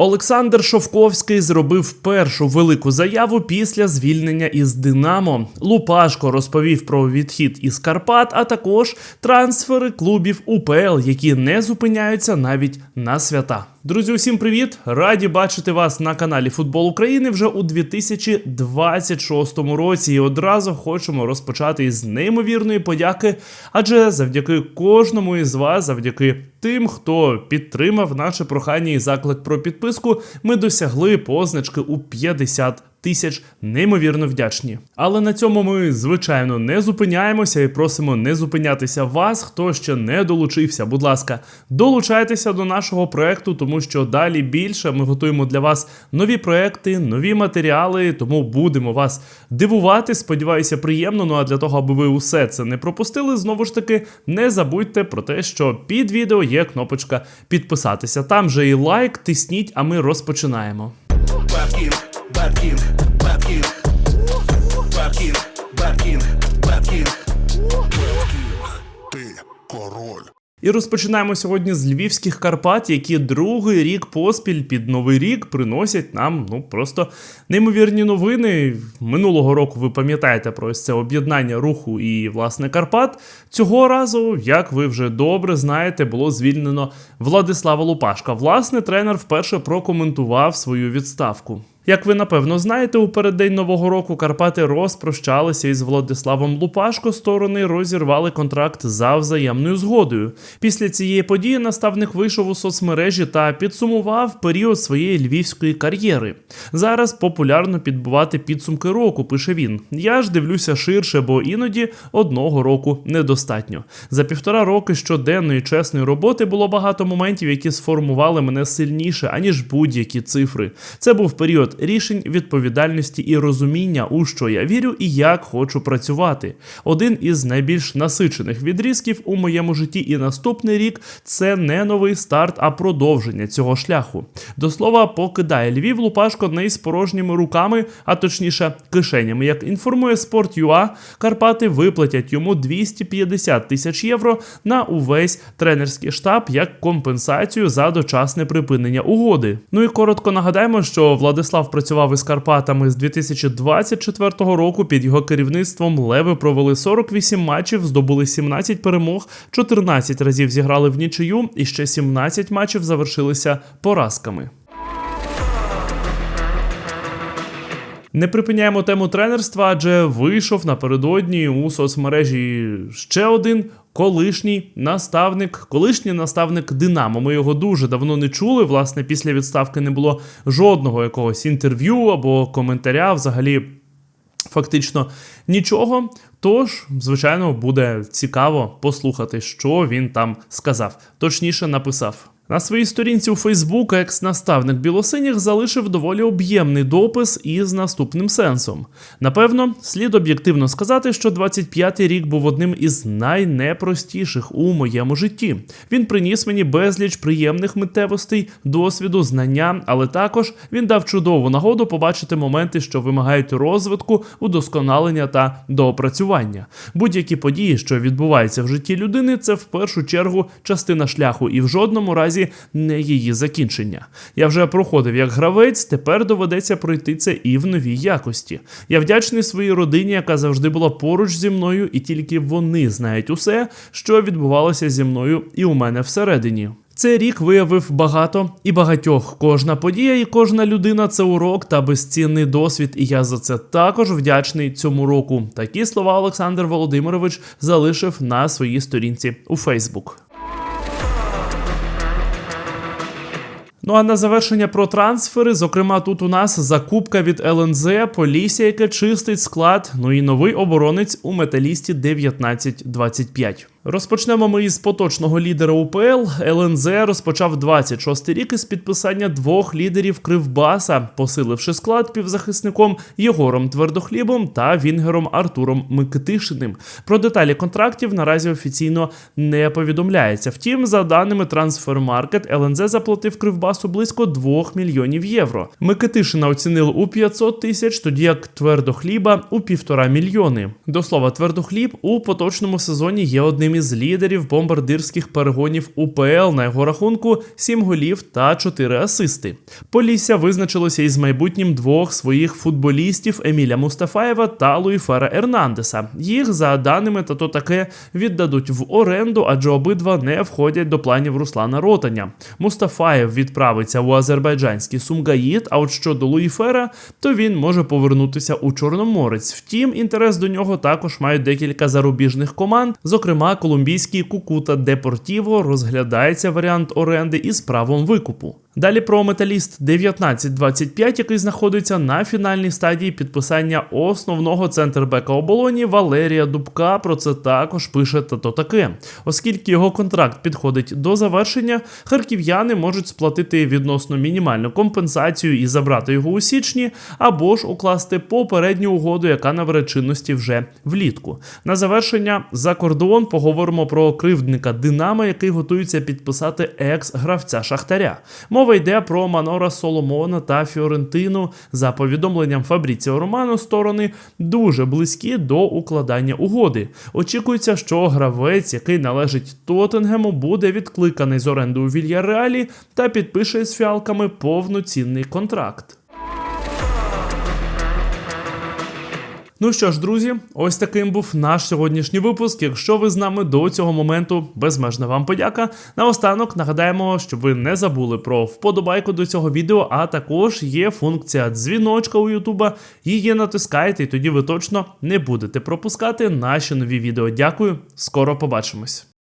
Олександр Шовковський зробив першу велику заяву після звільнення із Динамо. Лупашко розповів про відхід із Карпат, а також трансфери клубів УПЛ, які не зупиняються навіть на свята. Друзі, усім привіт! Раді бачити вас на каналі Футбол України вже у 2026 році. І одразу хочемо розпочати із неймовірної подяки, адже завдяки кожному із вас, завдяки тим, хто підтримав наше прохання і заклик про підписку, ми досягли позначки у 50 тисяч неймовірно вдячні. Але на цьому ми, звичайно, не зупиняємося і просимо не зупинятися вас, хто ще не долучився. Будь ласка, долучайтеся до нашого проекту, тому що далі більше ми готуємо для вас нові проекти, нові матеріали, тому будемо вас дивувати. Сподіваюся, приємно. Ну а для того, аби ви усе це не пропустили, знову ж таки, не забудьте про те, що під відео є кнопочка підписатися. Там же і лайк, тисніть, а ми розпочинаємо. Бабкінг, Бабкінг, І розпочинаємо сьогодні з львівських Карпат, які другий рік поспіль під новий рік приносять нам ну просто неймовірні новини. Минулого року ви пам'ятаєте про це об'єднання руху і власне Карпат. Цього разу, як ви вже добре знаєте, було звільнено Владислава Лупашка. Власне, тренер вперше прокоментував свою відставку. Як ви напевно знаєте, у переддень нового року Карпати розпрощалися із Владиславом Лупашко. Сторони розірвали контракт за взаємною згодою. Після цієї події наставник вийшов у соцмережі та підсумував період своєї львівської кар'єри. Зараз популярно підбивати підсумки року, пише він. Я ж дивлюся ширше, бо іноді одного року недостатньо. За півтора роки щоденної чесної роботи було багато моментів, які сформували мене сильніше, аніж будь-які цифри. Це був період рішень, відповідальності і розуміння, у що я вірю і як хочу працювати. Один із найбільш насичених відрізків у моєму житті і наступний рік це не новий старт, а продовження цього шляху. До слова, покидає Львів Лупашко не із порожніми руками, а точніше кишенями. Як інформує Sport.ua, Карпати виплатять йому 250 тисяч євро на увесь тренерський штаб як компенсацію за дочасне припинення угоди. Ну і коротко нагадаємо, що Владислав працював із Карпатами з 2024 року. Під його керівництвом Леви провели 48 матчів, здобули 17 перемог, 14 разів зіграли в нічию, і ще 17 матчів завершилися поразками. Не припиняємо тему тренерства, адже вийшов напередодні у соцмережі ще один колишній наставник, колишній наставник Динамо. Ми його дуже давно не чули. Власне, після відставки не було жодного якогось інтерв'ю або коментаря. Взагалі, фактично нічого. Тож, звичайно, буде цікаво послухати, що він там сказав. Точніше написав. На своїй сторінці у Фейсбук екс-наставник білосиніх залишив доволі об'ємний допис із наступним сенсом. Напевно, слід об'єктивно сказати, що 25-й рік був одним із найнепростіших у моєму житті. Він приніс мені безліч приємних миттєвостей, досвіду, знання, але також він дав чудову нагоду побачити моменти, що вимагають розвитку, удосконалення та доопрацювання. Будь-які події, що відбуваються в житті людини, це в першу чергу частина шляху і в жодному разі не її закінчення. Я вже проходив як гравець, тепер доведеться пройти це і в новій якості. Я вдячний своїй родині, яка завжди була поруч зі мною, і тільки вони знають усе, що відбувалося зі мною і у мене всередині. Цей рік виявив багато і багатьох. Кожна подія і кожна людина це урок та безцінний досвід, і я за це також вдячний цьому року. Такі слова Олександр Володимирович залишив на своїй сторінці у Фейсбук. Ну а на завершення про трансфери, зокрема, тут у нас закупка від ЛНЗ, Полісся, яке чистить склад. Ну і новий оборонець у металісті 1925. Розпочнемо ми із поточного лідера УПЛ. ЛНЗ розпочав 26-й рік із підписання двох лідерів Кривбаса, посиливши склад півзахисником Єгором Твердохлібом та Вінгером Артуром Микитишиним. Про деталі контрактів наразі офіційно не повідомляється. Втім, за даними Трансфермаркет, ЛНЗ заплатив Кривбасу близько 2 мільйонів євро. Микитишина оцінили у 500 тисяч, тоді як Твердохліба у півтора мільйони. До слова, Твердохліб у поточному сезоні є одним одним із лідерів бомбардирських перегонів УПЛ на його рахунку 7 голів та 4 асисти. Полісся визначилося із майбутнім двох своїх футболістів Еміля Мустафаєва та Луїфера Ернандеса. Їх за даними та то таке віддадуть в оренду, адже обидва не входять до планів Руслана Ротаня. Мустафаєв відправиться у азербайджанський Сумгаїд. А от щодо Луїфера, то він може повернутися у Чорноморець. Втім, інтерес до нього також мають декілька зарубіжних команд, зокрема колумбійський Кукута Депортіво розглядається варіант оренди із правом викупу. Далі про металіст 1925, який знаходиться на фінальній стадії підписання основного центрбека оболоні Валерія Дубка. Про це також пише тато таке. Оскільки його контракт підходить до завершення, харків'яни можуть сплатити відносно мінімальну компенсацію і забрати його у січні, або ж укласти попередню угоду, яка набере чинності вже влітку. На завершення за кордон поговоримо про кривдника Динамо, який готується підписати екс-гравця Шахтаря. Мова йде про Манора Соломона та Фіорентину. За повідомленням Фабріціо Романо, сторони дуже близькі до укладання угоди. Очікується, що гравець, який належить Тоттенгему, буде відкликаний з оренди у Вільяреалі та підпише з фіалками повноцінний контракт. Ну що ж, друзі, ось таким був наш сьогоднішній випуск. Якщо ви з нами до цього моменту, безмежна вам подяка. Наостанок нагадаємо, щоб ви не забули про вподобайку до цього відео, а також є функція дзвіночка у Ютуба. Її натискайте, і тоді ви точно не будете пропускати наші нові відео. Дякую, скоро побачимось.